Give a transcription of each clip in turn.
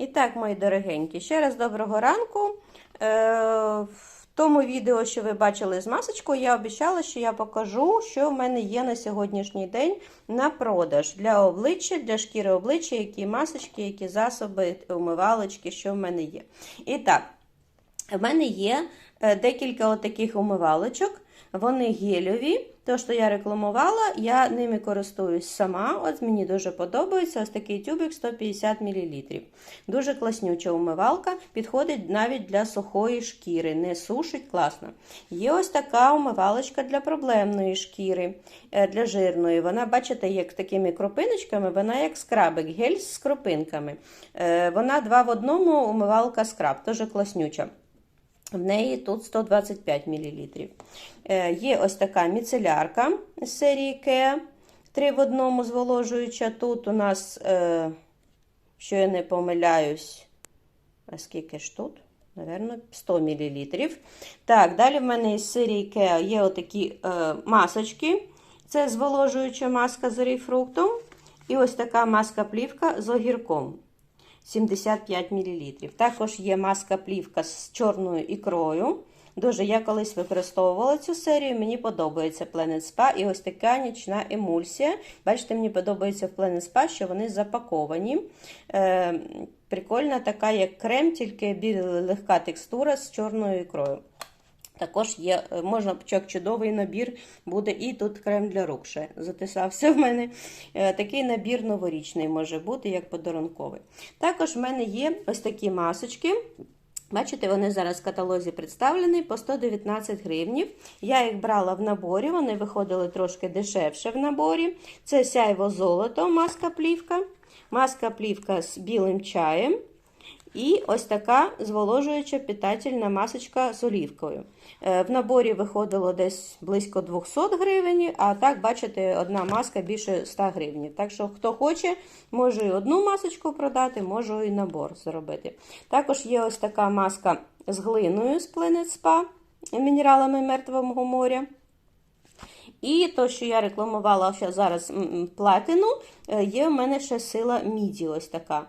І так, мої дорогенькі, ще раз доброго ранку. Е, в тому відео, що ви бачили з масочкою, я обіцяла, що я покажу, що в мене є на сьогоднішній день на продаж для обличчя, для шкіри обличчя, які масочки, які засоби, умивалочки, що в мене є. І так, в мене є е, декілька отаких умивалочок. Вони гельові, то, що я рекламувала, я ними користуюсь сама. От мені дуже подобається ось такий тюбик 150 мл. Дуже класнюча умивалка, підходить навіть для сухої шкіри, не сушить класно. Є ось така умивалочка для проблемної шкіри, е, для жирної. Вона, бачите, як такими кропиночками, вона як скрабик, гель з кропинками. Е, Вона два в одному умивалка скраб, теж класнюча. В неї тут 125 мл. Е, Є ось така міцелярка з серії Kea, 3 в одному зволожуюча. Тут у нас, е, що я не помиляюсь, а скільки ж тут? Наверно, 100 мл. Так, далі в мене із серії Kea є отакі е, масочки. Це зволожуюча маска з оріфруктом. І ось така маска-плівка з огірком. 75 мл. Також є маска плівка з чорною ікрою. Дуже я колись використовувала цю серію, мені подобається Planet Spa і ось така нічна емульсія. Бачите, мені подобається в Planet Spa, що вони запаковані. Е, Прикольна така, як крем, тільки легка текстура з чорною ікрою. Також є, можна як чудовий набір буде і тут крем для рук ще затисався в мене. Е, Такий набір новорічний може бути, як подарунковий. Також в мене є ось такі масочки. Бачите, вони зараз в каталозі представлені по 119 гривнів. Я їх брала в наборі, вони виходили трошки дешевше в наборі. Це сяйво золото, маска плівка, маска плівка з білим чаєм. І ось така зволожуюча питательна масочка з олівкою. Е, В наборі виходило десь близько 200 гривень, а так, бачите, одна маска більше 100 гривень. Так що, хто хоче, може і одну масочку продати, можу і набор зробити. Також є ось така маска з глиною з Planet Spa, мінералами Мертвого моря. І то, що я рекламувала зараз платину, е, є в мене ще сила міді, ось така.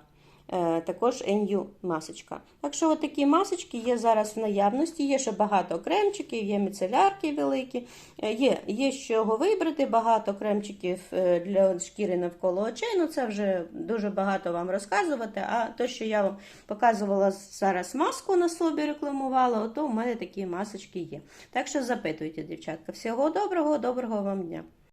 Е, Також NU масочка. Так що такі масочки є зараз в наявності. Є ще багато кремчиків, є міцелярки великі, е, є, є з чого вибрати, багато кремчиків е, для шкіри навколо очей. Ну це вже дуже багато вам розказувати. А то, що я вам показувала зараз маску на собі рекламувала, то в мене такі масочки є. Так що запитуйте, дівчатка. Всього доброго, доброго вам дня!